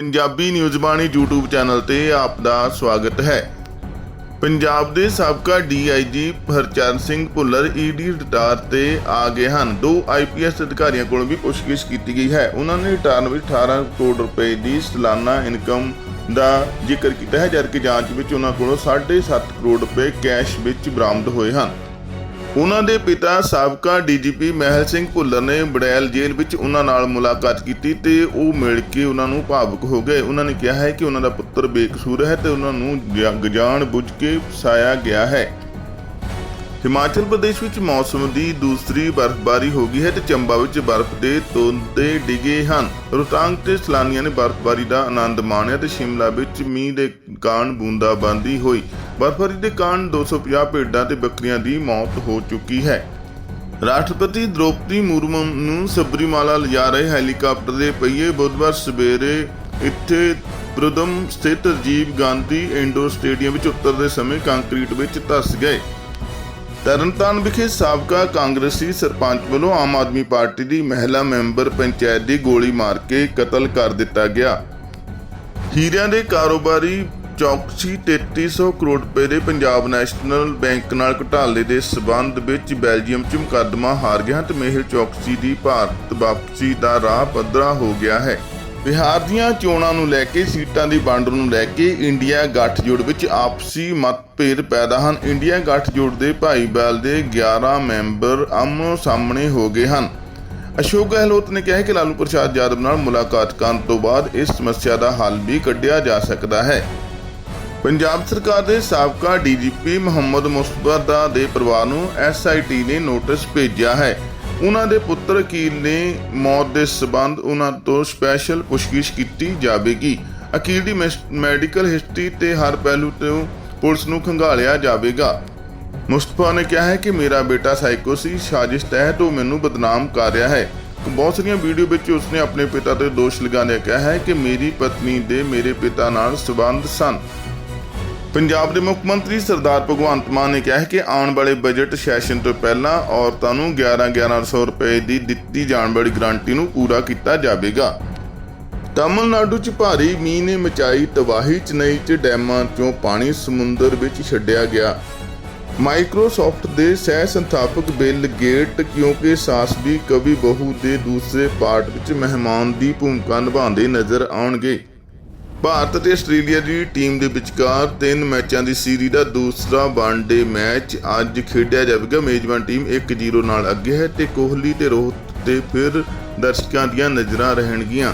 Punjabi news Bani YouTube channel ਤੇ ਆਪ ਦਾ ਸਵਾਗਤ ਹੈ। ਪੰਜਾਬ ਦੇ ਸਾਬਕਾ DIG Harcharan Singh Bhullar ED radar ਤੇ ਆ ਗਏ ਹਨ। ਦੋ ਆਈਪੀਐਸ ਅਧਿਕਾਰੀਆਂ ਕੋਲੋਂ ਵੀ ਪੁੱਛਗਿੱਛ ਕੀਤੀ ਗਈ ਹੈ। ਉਹਨਾਂ ਨੇ ਰਿਟਰਨ ਵਿੱਚ 18 ਕਰੋੜ ਰੁਪਏ ਦੀ ਸਾਲਾਨਾ ਇਨਕਮ ਦਾ ਜ਼ਿਕਰ ਕੀਤਾ ਹੈ। ਜਦਕਿ ਜਾਂਚ ਵਿੱਚ ਉਹਨਾਂ ਕੋਲੋਂ 7.5 ਕਰੋੜ ਰੁਪਏ ਕੈਸ਼ ਵਿੱਚ ਬਰਾਮਦ ਹੋਏ ਹਨ। ਉਹਨਾਂ ਦੇ ਪਿਤਾ ਸਾਬਕਾ ਡੀਜੀਪੀ ਮਹਿਲ ਸਿੰਘ ਭੁੱਲਰ ਨੇ ਬੜੈਲ ਜੇਲ੍ਹ ਵਿੱਚ ਉਹਨਾਂ ਨਾਲ ਮੁਲਾਕਾਤ ਕੀਤੀ ਤੇ ਉਹ ਮਿਲ ਕੇ ਉਹਨਾਂ ਨੂੰ ਭਾਵੁਕ ਹੋ ਗਏ। ਉਹਨਾਂ ਨੇ ਕਿਹਾ ਹੈ ਕਿ ਉਹਨਾਂ ਦਾ ਪੁੱਤਰ ਬੇਕਸੂਰ ਹੈ ਤੇ ਉਹਨਾਂ ਨੂੰ ਜ- ਜਾਣ ਬੁੱਝ ਕੇ ਫਸਾਇਆ ਗਿਆ ਹੈ। ਹਿਮਾਚਲ ਪ੍ਰਦੇਸ਼ ਵਿੱਚ ਮੌਸਮ ਦੀ ਦੂਸਰੀ ਬਰਫ਼ਬਾਰੀ ਹੋ ਗਈ ਹੈ ਤੇ ਚੰਬਾ ਵਿੱਚ ਬਰਫ਼ ਦੇ ਤੋਂਦੇ ਡਿਗੇ ਹਨ। ਰੋਹਤਾਂਗ ਤੇ ਸੈਲਾਨੀਆਂ ਨੇ ਬਰਫ਼ਬਾਰੀ ਦਾ ਆਨੰਦ ਮਾਣਿਆ ਤੇ ਸ਼ਿਮਲਾ ਵਿੱਚ ਮੀਂਹ ਦੇ ਕਾਰਨ ਬੂੰਦਾਬਾਂਦੀ ਹੋਈ। ਬਰਫ਼ਬਾਰੀ ਦੇ ਕਾਰਨ 250 ਭੇਡਾਂ ਤੇ ਬੱਕਰੀਆਂ ਦੀ ਮੌਤ ਹੋ ਚੁੱਕੀ ਹੈ। ਰਾਸ਼ਟਰਪਤੀ ਦ੍ਰੋਪਦੀ ਮੁਰਮੂ ਨੂੰ ਸਬਰੀਮਾਲਾ ਲਿਜਾ ਰਹੇ ਹੈਲੀਕਾਪਟਰ ਦੇ ਪਹੀਏ ਬੁੱਧਵਾਰ ਸਵੇਰੇ ਇੱਥੇ ਪ੍ਰਦਮ ਸਥਿਤ ਰਾਜੀਵ ਗਾਂਧੀ ਇੰਡੋਰ ਸਟੇਡੀਅਮ ਵਿੱਚ ਉਤਰਦੇ ਸਮੇਂ ਕੰਕਰੀਟ ਵਿੱਚ ਧਸ ਗਏ। ਤਰਨਤਾਰਨ ਵਿਖੇ ਸਾਬਕਾ ਕਾਂਗਰਸੀ ਸਰਪੰਚ ਵੱਲੋਂ ਆਮ ਆਦਮੀ ਪਾਰਟੀ ਦੀ ਮਹਿਲਾ ਮੈਂਬਰ ਪੰਚਾਇਤ ਦੀ ਗੋਲੀ ਮਾਰ ਕੇ ਕਤਲ ਕਰ ਦਿੱਤਾ ਗਿਆ। ਹੀਰਿਆਂ ਦੇ ਕਾਰੋਬਾਰੀ ਚੌਕਸੀ 3300 ਕਰੋੜ ਰੁਪਏ ਦੇ ਪੰਜਾਬ ਨੈਸ਼ਨਲ ਬੈਂਕ ਨਾਲ ਘੁਟਾਲੇ ਦੇ ਸਬੰਧ ਵਿੱਚ ਬੈਲਜੀਅਮ 'ਚ ਮੁਕੱਦਮਾ ਹਾਰ ਗਿਆ ਤੇ ਮੇਹਰ ਚੌਕਸੀ ਦੀ ਭਾਰਤ ਵਾਪਸੀ ਦਾ ਰਾਹ ਪੱਧਰਾ ਹੋ ਗਿਆ ਹੈ। ਬਿਹਾਰ ਦੀਆਂ ਚੋਣਾਂ ਨੂੰ ਲੈ ਕੇ, ਸੀਟਾਂ ਦੀ ਵੰਡ ਨੂੰ ਲੈ ਕੇ ਇੰਡੀਆ ਗੱਠਜੋੜ ਵਿੱਚ ਆਪਸੀ ਮਤਭੇਦ ਪੈਦਾ ਹਨ। ਇੰਡੀਆ ਗੱਠਜੋੜ ਦੇ ਭਾਈਵਾਲ ਦੇ 11 ਮੈਂਬਰ ਆਮੋ ਸਾਹਮਣੇ ਹੋ ਗਏ ਹਨ। ਅਸ਼ੋਕ ਗਹਿਲੋਤ ਨੇ ਕਿਹਾ ਕਿ ਲਾਲੂ ਪ੍ਰਸਾਦ ਯਾਦਵ ਨਾਲ ਮੁਲਾਕਾਤ ਕਰਨ ਤੋਂ ਬਾਅਦ ਇਸ ਸਮੱਸਿਆ ਦਾ ਹੱਲ ਵੀ ਕੱਢਿਆ ਜਾ ਸਕਦਾ ਹੈ। ਪੰਜਾਬ ਸਰਕਾਰ ਦੇ ਸਾਬਕਾ ਡੀਜੀਪੀ ਮੁਹੰਮਦ ਮੁਸਤਫਾ ਦਾ ਦੇ ਪਰਿਵਾਰ ਨੂੰ ਐਸਆਈਟੀ ਨੇ ਨੋਟਿਸ ਭੇਜਿਆ ਹੈ। ਉਹਨਾਂ ਦੇ ਪੁੱਤਰ ਅਕੀਲ ਨੇ ਮੌਤ ਦੇ ਸਬੰਧ ਉਹਨਾਂ ਤੋਂ ਸਪੈਸ਼ਲ ਪੁੱਛਗਿੱਛ ਕੀਤੀ ਜਾਵੇਗੀ। ਅਕੀਲ ਦੀ ਮੈਸ- ਮੈਡੀਕਲ ਹਿਸਟਰੀ ਤੇ ਹਰ ਪਹਿਲੂ ਤੋਂ ਪੁਲਿਸ ਨੂੰ ਖੰਗਾਲਿਆ ਜਾਵੇਗਾ। ਮੁਸਤਫਾ ਨੇ ਕਿਹਾ ਹੈ ਕਿ ਮੇਰਾ ਬੇਟਾ ਸਾਈਕੋ ਸੀ, ਸਾਜ਼ਿਸ਼ ਤਹਿਤ ਉਹ ਮੈਨੂੰ ਬਦਨਾਮ ਕਰ ਰਿਹਾ ਹੈ। ਬਹੁਤ ਸਾਰੀਆਂ ਵੀਡੀਓ ਵਿੱਚ ਉਸਨੇ ਆਪਣੇ ਪਿਤਾ ਤੇ ਦੋਸ਼ ਲਗਾਉਂਦਿਆਂ ਕਿਹਾ ਹੈ ਕਿ ਮੇਰੀ ਪਤਨੀ ਦੇ ਮੇਰੇ ਪਿਤਾ ਨਾਲ ਸਬੰਧ ਸਨ। ਪੰਜਾਬ ਦੇ ਮੁੱਖ ਮੰਤਰੀ ਸਰਦਾਰ ਭਗਵੰਤ ਮਾਨ ਨੇ ਕਿਹਾ ਹੈ ਕਿ ਆਉਣ ਵਾਲੇ ਬਜਟ ਸੈਸ਼ਨ ਤੋਂ ਪਹਿਲਾਂ ਔਰਤਾਂ ਨੂੰ 11-1100 ਰੁਪਏ ਦੀ ਦਿੱਤੀ ਜਾਣ ਵਾਲੀ ਗਰੰਟੀ ਨੂੰ ਪੂਰਾ ਕੀਤਾ ਜਾਵੇਗਾ। ਤਾਮਿਲਨਾਡੂ 'ਚ ਭਾਰੀ ਮੀਂਹ ਨੇ ਮਚਾਈ ਤਬਾਹੀ, ਚੇਨਈ 'ਚ ਡੈਮਾਂ 'ਚੋਂ ਪਾਣੀ ਸਮੁੰਦਰ ਵਿੱਚ ਛੱਡਿਆ ਗਿਆ। ਮਾਈਕਰੋਸਾਫਟ ਦੇ ਸਹਿ ਸੰਸਥਾਪਕ ਬਿਲ ਗੇਟ, ਕਿਉਂਕਿ ਸਾਸਬੀ ਕਵੀ ਬਹੂ ਦੇ ਦੂਸਰੇ ਪਾਰਟ ਵਿੱਚ ਮਹਿਮਾਨ ਦੀ ਭੂਮਿਕਾ ਨਿਭਾਉਂਦੇ ਨਜ਼ਰ ਆਉਣਗੇ। ਭਾਰਤ ਅਤੇ ਆਸਟ੍ਰੇਲੀਆ ਦੀ ਟੀਮ ਦੇ ਵਿਚਕਾਰ ਤਿੰਨ ਮੈਚਾਂ ਦੀ ਸੀਰੀਜ਼ ਦਾ ਦੂਸਰਾ ਵਨਡੇ ਮੈਚ ਅੱਜ ਖੇਡਿਆ ਜਾਵੇਗਾ। ਮੇਜ਼ਬਾਨ ਟੀਮ 1-0 ਨਾਲ ਅੱਗੇ ਹੈ ਤੇ ਕੋਹਲੀ ਤੇ ਰੋਹਿਤ ਤੇ ਫਿਰ ਦਰਸ਼ਕਾਂ ਦੀਆਂ ਨਜ਼ਰਾਂ ਰਹਿਣਗੀਆਂ।